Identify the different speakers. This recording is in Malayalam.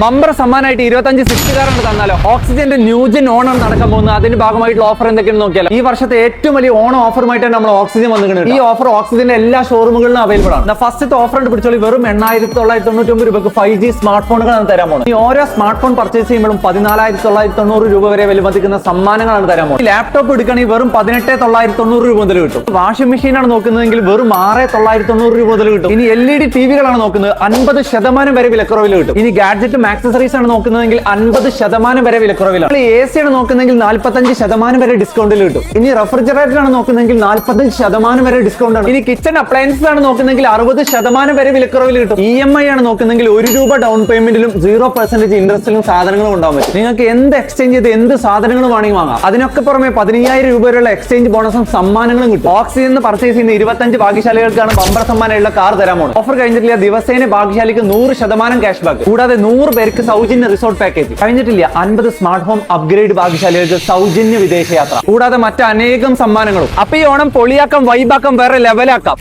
Speaker 1: ബമ്പർ സമ്മാനമായിട്ട് ഇരുപത്തഞ്ച് സിക്സ് കാറുണ്ട് തന്നാലോ. ഓക്സിജന്റെ ന്യൂജൻ ഓണർ നടക്കാൻ പോകുന്നത്. അതിന്റെ ഭാഗമായിട്ടുള്ള ഓഫർ എന്തൊക്കെയാണ് നോക്കിയാൽ ഈ വർഷത്തെ ഏറ്റവും വലിയ ഓണം ഓഫറുമായിട്ടാണ് നമ്മൾ ഓക്സിജൻ വന്നിരിക്കുന്നത്. ഈ ഓഫർ ഓക്സിജന്റെ എല്ലാ ഷോറൂമുകളിലും അവൈലബിൾ ആണ്. ഫസ്റ്റ് ഓഫർ ഉണ്ട് പിടിച്ചോളി. വെറും എണ്ണായിരത്തി തൊള്ളായിരത്തി തൊണ്ണൂറ്റി ഒമ്പത് രൂപക്ക് ഫൈവ് ജി സ്മാർട്ട് ഫോണുകളാണ് തരാൻ പോകുന്നത്. ഈ ഓരോ സ്മാർട്ട് ഫോൺ പർച്ചേസ് ചെയ്യുമ്പോഴും പതിനാലായിരത്തി തൊള്ളായിരത്തി തൊണ്ണൂറ് രൂപ വരെ വിലമതിക്കുന്ന സമ്മാനങ്ങളാണ് തരാൻ പോകുന്നത്. ലാപ്ടോപ്പ് എടുക്കുകയാണെങ്കിൽ വെറും പതിനെട്ട് തൊള്ളായിരത്തി തൊണ്ണൂറ് രൂപ മുതൽ കിട്ടും. വാഷിംഗ് മെഷീനാണ് നോക്കുന്നതെങ്കിൽ വെറും ആറ് തൊള്ളായിരത്തി തൊണ്ണൂറ് രൂപ മുതൽ കിട്ടും. ഇനി എൽ ഇ ഡി ടിവികളാണ് നോക്കുന്നത്. അൻപത് ശതമാനം വരെ വിലക്കുറവിൽ കിട്ടും. ഇനി ഗാഡ്ജറ്റും ആക്സസറീസ് ആണ് നോക്കുന്നതെങ്കിൽ അൻപത് ശതമാനം വരെ വിലക്കുറവിലാണ്. എ സി ആണ് നോക്കുന്നതെങ്കിൽ നാൽപ്പത്തഞ്ച് ശതമാനം വരെ ഡിസ്കൗണ്ടിൽ കിട്ടും. ഇനി റെഫ്രിജറേറ്റർ ആണ് നോക്കുന്നതെങ്കിൽ നാൽപ്പത്തഞ്ച് ശതമാനം വരെ ഡിസ്കൗണ്ട് ആണ്. ഇനി കിച്ചൺ അപ്ലയൻസസ് ആണ് നോക്കുന്നതെങ്കിൽ അറുപത് ശതമാനം വരെ വിലക്കുറവിൽ കിട്ടും. ഇ എം ഐ ആണ് നോക്കുന്നതെങ്കിൽ ഒരു രൂപ ഡൗൺ പേയ്മെന്റിലും സീറോ പെർസെന്റേജ് ഇൻട്രസ്റ്റിലും സാധനങ്ങളും ഉണ്ടാവും നിങ്ങൾക്ക് എന്ത് എക്സ്ചേഞ്ച് ചെയ്ത് എന്ത് സാധനങ്ങളും വേണമെങ്കിൽ വാങ്ങാം. അതിനൊക്കെ പുറമെ പതിനയ്യായിരം രൂപ വരെയുള്ള എക്സ്ചേഞ്ച് ബോണസും സമ്മാനങ്ങളും കിട്ടും. ഓക്സിജൻ പർച്ചേസ് ചെയ്യുന്ന ഇരുപത്തഞ്ച് ഭാഗ്യശാലികൾക്കാണ് ബമ്പർ സമ്മാനമുള്ള കാർ പോകുന്നത് ഓഫർ കഴിഞ്ഞിട്ടില്ല. ദിവസേന ഭാഗ്യശാലിക്ക് നൂറ് ശതമാനം ക്യാഷ് ബാക്ക് കൂടാതെ നൂറ് പേർക്ക് സൗജന്യ റിസോർട്ട് പാക്കേജ്. കഴിഞ്ഞിട്ടില്ല അൻപത് സ്മാർട്ട് ഹോം അപ്ഗ്രേഡ് ഭാഗ്യശാലികൾക്ക് സൗജന്യ വിദേശയാത്ര. കൂടാതെ മറ്റ് അനേകം സമ്മാനങ്ങളും. അപ്പൊ ഈ ഓണം പൊളിയാക്കാം വൈബാക്കാം വേറെ ലെവലാക്കാം.